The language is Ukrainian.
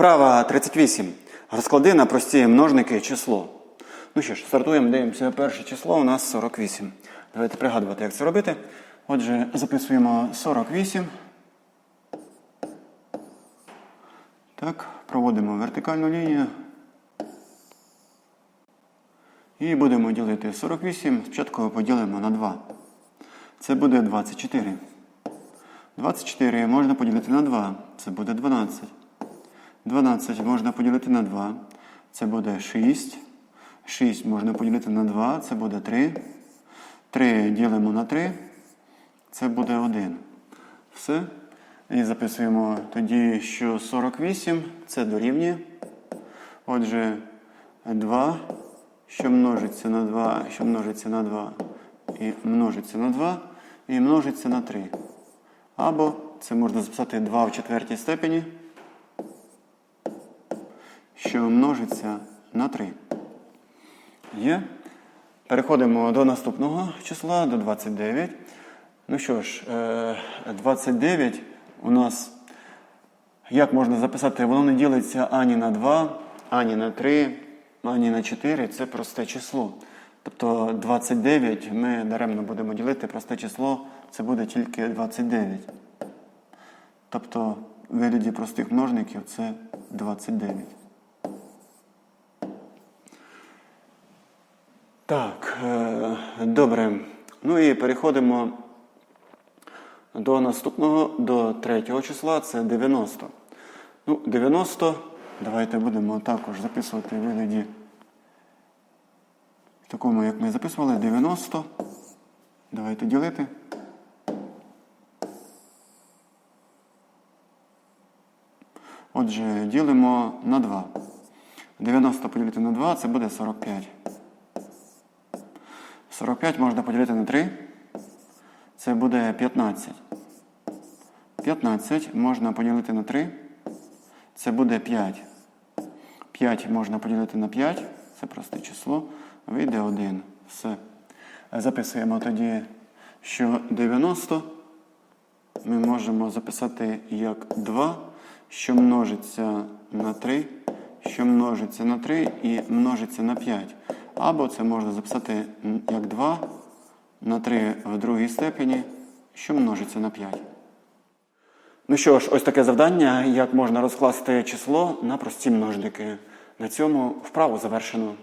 Вправа 38. Розклади на прості множники число. Ну що ж, стартуємо, дивимося. Перше число у нас 48. Давайте пригадувати, як це робити. Отже, записуємо 48. Так, проводимо вертикальну лінію. І будемо ділити 48. Спочатку поділимо на 2. Це буде 24. 24 можна поділити на 2. Це буде 12. 12 можна поділити на 2. Це буде 6. 6 можна поділити на 2. Це буде 3. 3 ділимо на 3. Це буде 1. Все. І записуємо тоді, що 48 це дорівнює. Отже, 2, що множиться на 2, що множиться на 2, і множиться на 2, і множиться на 3. Або це можна записати 2 в четвертій степені, що множиться на 3. Є. Переходимо до наступного числа, до 29. Ну що ж, е, 29 у нас, як можна записати, воно не ділиться ані на 2, ані на 3, ані на 4. Це просте число. Тобто 29 ми даремно будемо ділити просте число, це буде тільки 29. Тобто в вигляді простих множників це 29. Так, е, добре. Ну і переходимо до наступного, до третього числа, це 90. Ну, 90, давайте будемо також записувати вигляді в такому, як ми записували, 90. Давайте ділити. Отже, ділимо на 2. 90 поділити на 2 це буде 45. 45 можна поділити на 3. Це буде 15. 15 можна поділити на 3. Це буде 5. 5 можна поділити на 5. Це просте число. Вийде 1. Все. Записуємо тоді, що 90 ми можемо записати як 2, що множиться на 3, що множиться на 3 і множиться на 5. Або це можна записати як 2 на 3 в другій степені, що множиться на 5. Ну що ж, ось таке завдання, як можна розкласти число на прості множники. На цьому вправу завершено.